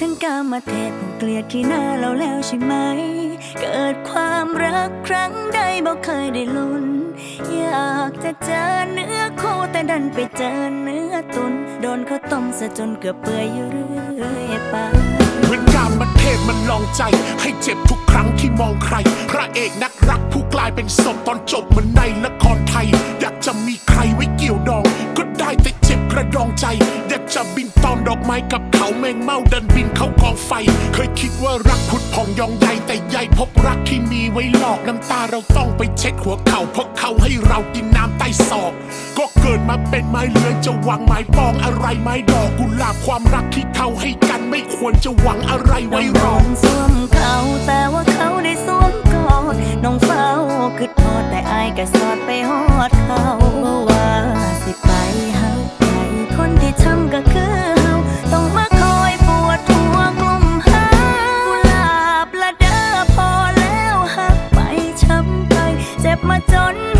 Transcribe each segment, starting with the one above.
ทั้งกามเทพเกลียดที่หน้าเราแล้วใช่ไหม เกิดความรักครั้งใดบอกเคยได้ลุ้น อยากจะเจอเนื้อคู่แต่ดันไปเจอเนื้อตุน โดนเขาต้มซะจนเกือบเปื่อยอยู่เรื่อยไปเหมือนการมันเทพมันลองใจ ให้เจ็บทุกครั้งที่มองใคร พระเอกนักรักผู้กลายเป็นศพตอนจบเหมือนในละครไทย อยากจะมีใครไว้เกี่ยวดอง ก็ได้แต่เจ็บกระดองใจ อยากจะบิน ไม้กับเขาแมงเมาดินบินเข้ากองไฟ เคยคิดว่ารักพุดพองยองใยแต่ใยพบรักที่มีไว้หลอกน้ำตาเราต้องไปเช็ดหัวเข่าเพราะเขาให้เรากินน้ำใต้ศอก ก็เกิดมาเป็นไม้เลื้อยจะหวังไม้ปองอะไรไม้ดอกกุหลาบความรักที่เขาให้กันไม่ควรจะหวังอะไรไว้รองสวมเขาแต่ว่าเขาได้สวมกอดน้องเฝ้าคือทอดแต่อายก็สอดไปฮอดเขา เจ็บมาจน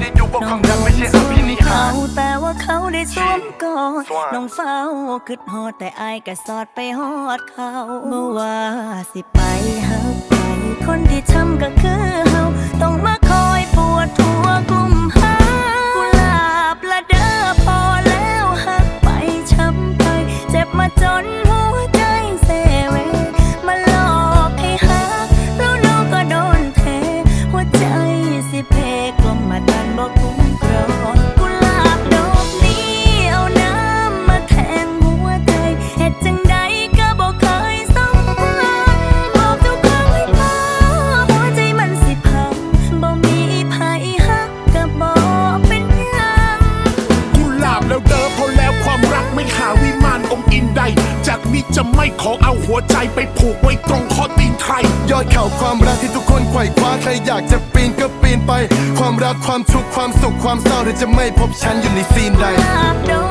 ได้ดูว่าความรักไม่ใช่อภินิหาร แต่ว่าเขาได้สวมกอดน้องเฝ้าคิดฮอดแต่อายก็สอดไปฮอดเขาเมื่อว่าสิไปหาใครคนที่ทำก็คือ จากนี้จะไม่ขอเอาหัวใจไปผูกไว้ตรงข้อตีนใคร ยอดเขาความรักที่ทุกคนไขว่คว้าใครอยากจะปีนก็ปีนไป ความรักความทุกข์ความสุขความเศร้าเธอจะไม่พบฉันอยู่ในซีนใดกุหลาบดอก